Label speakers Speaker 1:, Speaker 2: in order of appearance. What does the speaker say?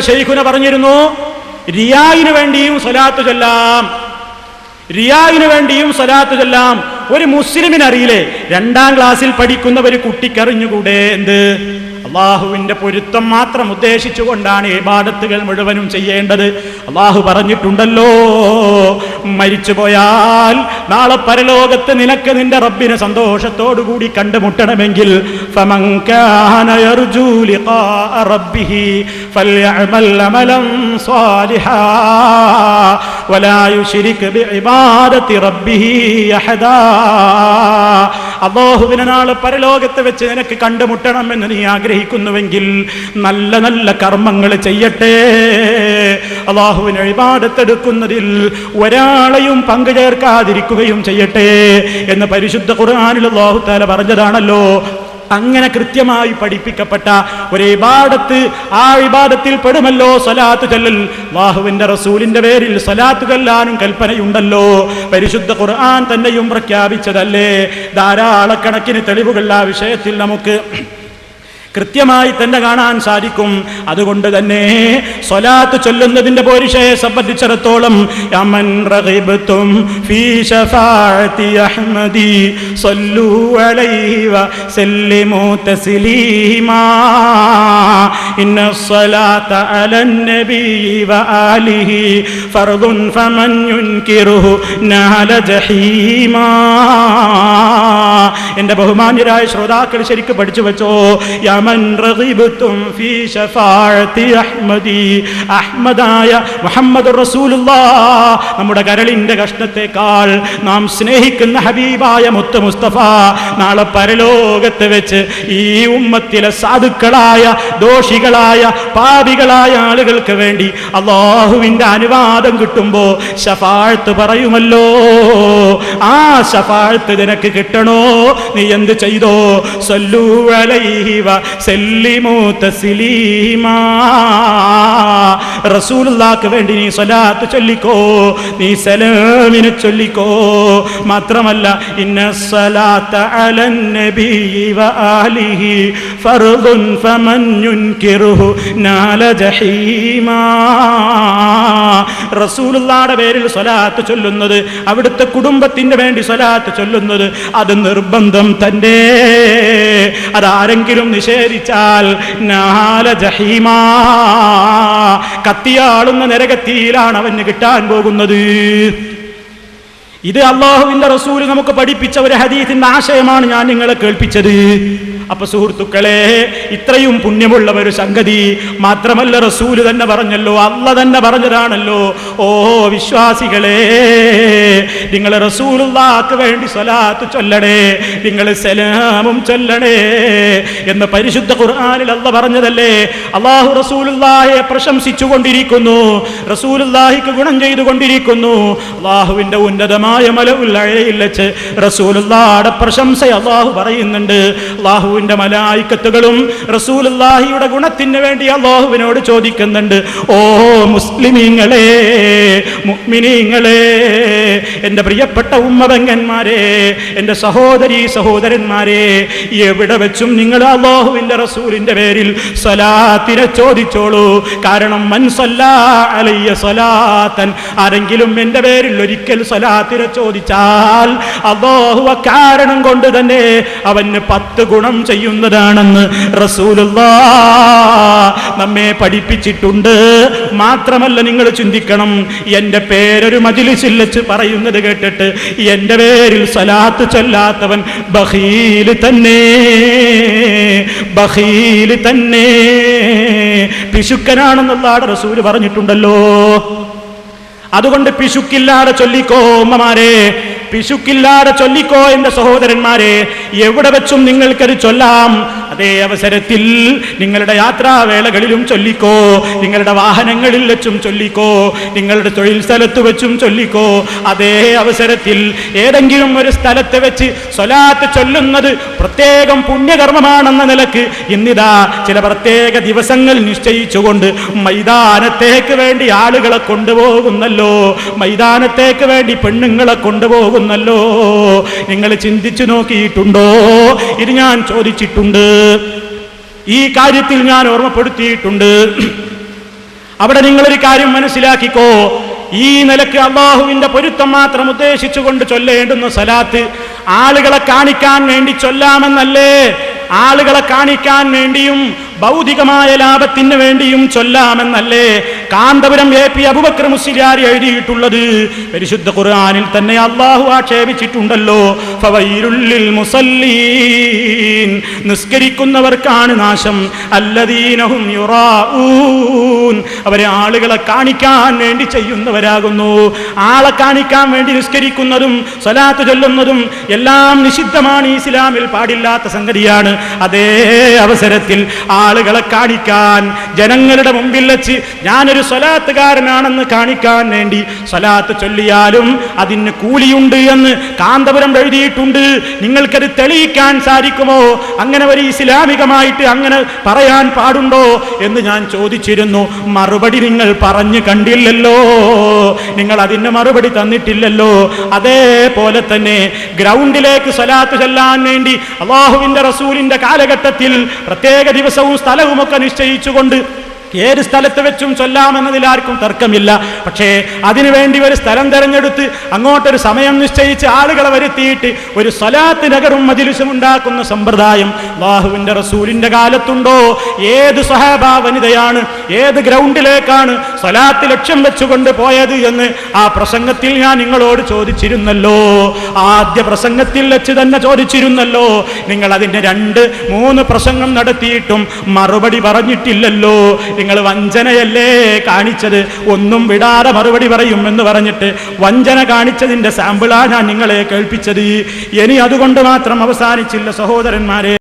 Speaker 1: ഷെയ്ഖുന പറഞ്ഞിരുന്നു റിയായിന് വേണ്ടിയും സ്വലാത്ത് ചൊല്ലാം. റിയായിന് വേണ്ടിയും സ്വലാത്ത് ചൊല്ലാം. ഒരു മുസ്ലിമിനറിയില്ലേ രണ്ടാം ക്ലാസ്സിൽ പഠിക്കുന്ന ഒരു കുട്ടിക്കറിഞ്ഞുകൂടെ എന്ത്? അള്ളാഹുവിന്റെ പൊരുത്തം മാത്രം ഉദ്ദേശിച്ചുകൊണ്ടാണ് ഇബാദത്തുകൾ മുഴുവനും ചെയ്യേണ്ടത്. അള്ളാഹു പറഞ്ഞിട്ടുണ്ടല്ലോ മരിച്ചുപോയാൽ നാളെ പരലോകത്ത് നിനക്ക് നിന്റെ റബ്ബിനെ സന്തോഷത്തോടുകൂടി കണ്ടുമുട്ടണമെങ്കിൽ അള്ളാഹുവിനെ നാളെ പരലോകത്ത് വെച്ച് നിനക്ക് കണ്ടുമുട്ടണം എന്ന് നീ ആഗ്രഹിക്കുന്നുവെങ്കിൽ നല്ല നല്ല കർമ്മങ്ങൾ ചെയ്യട്ടെ. അള്ളാഹുവിനെ എഴുപാടത്തെടുക്കുന്നതിൽ ഒരാളെയും പങ്കുചേർക്കാതിരിക്കുകയും ചെയ്യട്ടെ എന്ന് പരിശുദ്ധ ഖുർആാനിൽ അള്ളാഹു താല പറഞ്ഞതാണല്ലോ. അങ്ങനെ കൃത്യമായി പഠിപ്പിക്കപ്പെട്ട ഒരു ഇബാദത്ത് ആ ഇബാദത്തിൽ പെടുമല്ലോ. സലാത്ത് ചൊല്ലൽ. വാഹുവിന്റെ റസൂലിന്റെ പേരിൽ സലാത്ത് ചൊല്ലാനും കൽപ്പനയുണ്ടല്ലോ. പരിശുദ്ധ ഖുർആൻ തന്നെയും പ്രഖ്യാപിച്ചതല്ലേ? ധാരാളക്കണക്കിന് തെളിവുകൾ ആ വിഷയത്തിൽ നമുക്ക് കൃത്യമായി തന്നെ കാണാൻ സാധിക്കും. അതുകൊണ്ട് തന്നെ സ്വലാത്ത് ചൊല്ലുന്നതിന്റെ പോരിഷയെ സംബന്ധിച്ചിടത്തോളം എന്റെ ബഹുമാന്യരായ ശ്രോതാക്കൾ ശരിക്കും പഠിച്ചു വെച്ചോ അഹ്മദായ മുഹമ്മദ് നമ്മുടെ കരളിന്റെ കഷ്ണത്തെക്കാൾ നാം സ്നേഹിക്കുന്ന ഹബീബായ മുത്ത് മുസ്തഫ നാളെ പരലോകത്ത് വെച്ച് ഈ ഉമ്മത്തിലെ സാധുക്കളായ ദോഷികളായ പാപികളായ ആളുകൾക്ക് വേണ്ടി അള്ളാഹുവിന്റെ അനുവാദം കിട്ടുമ്പോ ഷഫാഴ്ത്ത് പറയുമല്ലോ ആ ഷഫാഴ്ത്ത് നിനക്ക് കിട്ടണോ? നീ എന്ത് ചെയ്തോ? സല്ലു അലൈഹി വസല്ലിമു തസ്ലീമാ റസൂലുള്ളാഹിക്ക് വേണ്ടി നീ സ്വലാത്ത് ചൊല്ലിക്കോ നീ സലാമിനെ ചൊല്ലിക്കോ. മാത്രമല്ല ഇന്ന സ്വലാത്ത അലൻ നബി ആലിഹി ഫർദുൻ ഫമൻ യുൻകിറുഹു നാല ജഹീമാ. റസൂലുള്ളാടെ പേരിൽ സ്വലാത്ത് ചൊല്ലുന്നത് അവിടുത്തെ കുടുംബത്തിന് വേണ്ടി സ്വലാത്ത് ചൊല്ലുന്നത് അത് നിർബന്ധം തന്നെ. അതാരെങ്കിലും നിഷേധിച്ചാൽ നാല ജഹീമാ. കത്തിയാളുന്ന നരകത്തിയിലാണ് അവന് കിട്ടാൻ പോകുന്നത്. ഇത് അള്ളാഹുവിന്റെ റസൂൽ നമുക്ക് പഠിപ്പിച്ച ഒരു ഹദീസിന്റെ ആശയമാണ് ഞാൻ നിങ്ങളെ കേൾപ്പിച്ചത്. അപ്പൊ സുഹൃത്തുക്കളെ ഇത്രയും പുണ്യമുള്ള ഒരു സംഗതി മാത്രമല്ല റസൂൽ തന്നെ പറഞ്ഞല്ലോ അല്ല തന്നെ പറഞ്ഞതാണല്ലോ. ഓ വിശ്വാസികളെ നിങ്ങൾ റസൂലുള്ളാക്ക് വേണ്ടി സ്വലാത്ത് ചൊല്ലണേ നിങ്ങൾ സലാമും ചൊല്ലണേ എന്ന് പരിശുദ്ധ ഖുർആാനിൽ അല്ല പറഞ്ഞതല്ലേ? അള്ളാഹു റസൂലുള്ളായെ പ്രശംസിച്ചു കൊണ്ടിരിക്കുന്നു റസൂലുള്ളാഹിക്ക് ഗുണം ചെയ്തുകൊണ്ടിരിക്കുന്നു. അള്ളാഹുവിന്റെ ഉന്നതമായ മലവുൽ അഴയിൽ വെച്ച് റസൂലുള്ളാടെ പ്രശംസ അള്ളാഹു പറയുന്നുണ്ട്. അള്ളാഹുവിന്റെ മലായിക്കത്തുകളും റസൂലുള്ളാഹിയുടെ ഗുണത്തിന് വേണ്ടി അള്ളാഹുവിനോട് ചോദിക്കുന്നുണ്ട്. ഓ മുസ്ലിമീങ്ങളെ മുഅ്മിനീങ്ങളെ എന്റെ പ്രിയപ്പെട്ട ഉമ്മതങ്ങന്മാരെ എന്റെ സഹോദരി സഹോദരന്മാരെ എവിടെ വെച്ചും നിങ്ങൾ അള്ളാഹുവിന്റെ റസൂലിന്റെ പേരിൽ സലാത്തിനെ ചോദിച്ചോളൂ. കാരണം മൻ അലയ്യ സലാത്തൻ ആരെങ്കിലും എന്റെ പേരിൽ ഒരിക്കൽ സ്വലാത്തിനെ ചോദിച്ചാൽ അള്ളാഹു കാരണം കൊണ്ട് തന്നെ അവന് പത്ത് ഗുണം ചെയ്യുന്നതാണെന്ന് റസൂലുള്ള നമ്മെ പഠിപ്പിച്ചിട്ടുണ്ട്. മാത്രമല്ല നിങ്ങൾ ചിന്തിക്കണം എന്റെ പേരൊരു മജിലിസിൽ വെച്ച് പറയുന്നത് കേട്ടിട്ട് എന്റെ പേരിൽ സലാത്ത് ചൊല്ലാത്തവൻ ബഹീൽ തന്നെ ബഹീൽ തന്നെ. പിശുക്കനാണെന്നുള്ള റസൂൽ പറഞ്ഞിട്ടുണ്ടല്ലോ. അതുകൊണ്ട് പിശുക്കില്ലാതെ ചൊല്ലിക്കോ ഉമ്മമാരെ. പിശുക്കില്ലാതെ ചൊല്ലിക്കോ എന്റെ സഹോദരന്മാരെ. എവിടെ വെച്ചും നിങ്ങൾക്കത് ചൊല്ലാം. അതേ അവസരത്തിൽ നിങ്ങളുടെ യാത്രാവേളകളിലും ചൊല്ലിക്കോ നിങ്ങളുടെ വാഹനങ്ങളിൽ വെച്ചും ചൊല്ലിക്കോ നിങ്ങളുടെ തൊഴിൽ സ്ഥലത്ത് വെച്ചും ചൊല്ലിക്കോ അതേ അവസരത്തിൽ ഏതെങ്കിലും ഒരു സ്ഥലത്ത് വെച്ച് സ്വലാത്ത് ചൊല്ലുന്നത് പ്രത്യേകം പുണ്യകർമ്മമാണെന്ന നിലയ്ക്ക് ഇന്നിതാ ചില പ്രത്യേക ദിവസങ്ങൾ നിശ്ചയിച്ചുകൊണ്ട് മൈതാനത്തേക്ക് വേണ്ടി ആളുകളെ കൊണ്ടുപോകുന്നല്ലോ മൈതാനത്തേക്ക് വേണ്ടി പെണ്ണുങ്ങളെ കൊണ്ടുപോകുന്നല്ലോ. നിങ്ങൾ ചിന്തിച്ചു നോക്കിയിട്ടുണ്ടോ? ഇത് ഞാൻ ചോദിച്ചിട്ടുണ്ട്. ഈ കാര്യത്തിൽ ഞാൻ ഓർമ്മപ്പെടുത്തിയിട്ടുണ്ട്. അവിടെ നിങ്ങളൊരു കാര്യം മനസ്സിലാക്കിക്കോ. ഈ നിലയ്ക്ക് അള്ളാഹുവിന്റെ പൊരുത്തം മാത്രം ഉദ്ദേശിച്ചുകൊണ്ട് ചൊല്ലേണ്ടുന്ന സലാത്ത് ആളുകളെ കാണിക്കാൻ വേണ്ടി ചൊല്ലാമെന്നല്ലേ? ആളുകളെ കാണിക്കാൻ വേണ്ടിയും ഭൗതികമായ ലാഭത്തിന് വേണ്ടിയും ചൊല്ലാമെന്നല്ലേ? കാന്തപുരം എ പി അബുബക്കർ മുസ്ലിയാർ എഴുതിയിട്ടുള്ളത്. പരിശുദ്ധ ഖുർആാനിൽ തന്നെ അള്ളാഹു ആക്ഷേപിച്ചിട്ടുണ്ടല്ലോ. ഫവൈരുള്ളിൽ മുസല്ലീൻ. നിസ്കരിക്കുന്നവർക്കാണ് നാശം. അല്ലദീനഹും യുറാഊൻ. അവരെ ആളുകളെ കാണിക്കാൻ വേണ്ടി ചെയ്യുന്നവരാകുന്നു. ആളെ കാണിക്കാൻ വേണ്ടി നിസ്കരിക്കുന്നതും സ്വലാത്ത് ചൊല്ലുന്നതും എല്ലാം നിഷിദ്ധമാണ്. ഇസ്ലാമിൽ പാടില്ലാത്ത സംഗതിയാണ്. അതേ അവസരത്തിൽ ആളുകളെ കാണിക്കാൻ ജനങ്ങളുടെ മുമ്പിൽ വെച്ച് ഞാനൊരു സ്വലാത്തുകാരനാണെന്ന് കാണിക്കാൻ വേണ്ടി സ്വലാത്ത് ചൊല്ലിയാലും അതിന് കൂലിയുണ്ട് എന്ന് കാന്തപുരം എഴുതിയിട്ടുണ്ട്. നിങ്ങൾക്കത് തെളിയിക്കാൻ സാധിക്കുമോ? അങ്ങനെ ഒരു ഇസ്ലാമികമായിട്ട് അങ്ങനെ പറയാൻ പാടുണ്ടോ എന്ന് ഞാൻ ചോദിച്ചിരുന്നു. മറുപടി നിങ്ങൾ പറഞ്ഞു കണ്ടില്ലല്ലോ. നിങ്ങൾ അതിന് മറുപടി തന്നിട്ടില്ലല്ലോ. അതേപോലെ തന്നെ ഗ്രൗണ്ടിലേക്ക് സ്വലാത്ത് ചെല്ലാൻ വേണ്ടി അള്ളാഹുവിന്റെ റസൂലിന്റെ കാലഘട്ടത്തിൽ പ്രത്യേക ദിവസവും സ്ഥലവും ഒക്കെ നിശ്ചയിച്ചുകൊണ്ട് ഏത് സ്ഥലത്ത് വെച്ചും ചൊല്ലാമെന്നതിൽ ആർക്കും തർക്കമില്ല. പക്ഷേ അതിനുവേണ്ടി ഒരു സ്ഥലം തെരഞ്ഞെടുത്ത് അങ്ങോട്ടൊരു സമയം നിശ്ചയിച്ച് ആളുകളെ വരുത്തിയിട്ട് ഒരു സ്വലാത്ത് നഗറും മജിലിസും ഉണ്ടാക്കുന്ന സമ്പ്രദായം ബാഹുവിന്റെ റസൂലിന്റെ കാലത്തുണ്ടോ? ഏത് സഹാബ വനിതയാണ് ഏത് ഗ്രൗണ്ടിലേക്കാണ് സ്വലാത്ത് ലക്ഷ്യം വെച്ചുകൊണ്ട് പോയത് എന്ന് ആ പ്രസംഗത്തിൽ ഞാൻ നിങ്ങളോട് ചോദിച്ചിരുന്നല്ലോ. ആദ്യ പ്രസംഗത്തിൽ വെച്ച് തന്നെ ചോദിച്ചിരുന്നല്ലോ. നിങ്ങൾ അതിന്റെ രണ്ട് മൂന്ന് പ്രസംഗം നടത്തിയിട്ടും മറുപടി പറഞ്ഞിട്ടില്ലല്ലോ. നിങ്ങൾ വഞ്ചനയല്ലേ കാണിച്ചത്? ഒന്നും വിടാതെ മറുപടി പറയും എന്ന് പറഞ്ഞിട്ട് വഞ്ചന കാണിച്ചതിന്റെ സാമ്പിളാണ് ഞാൻ നിങ്ങളെ കേൾപ്പിച്ചത്. ഇനി അതുകൊണ്ട് മാത്രം അവസാനിച്ചില്ല സഹോദരന്മാരെ.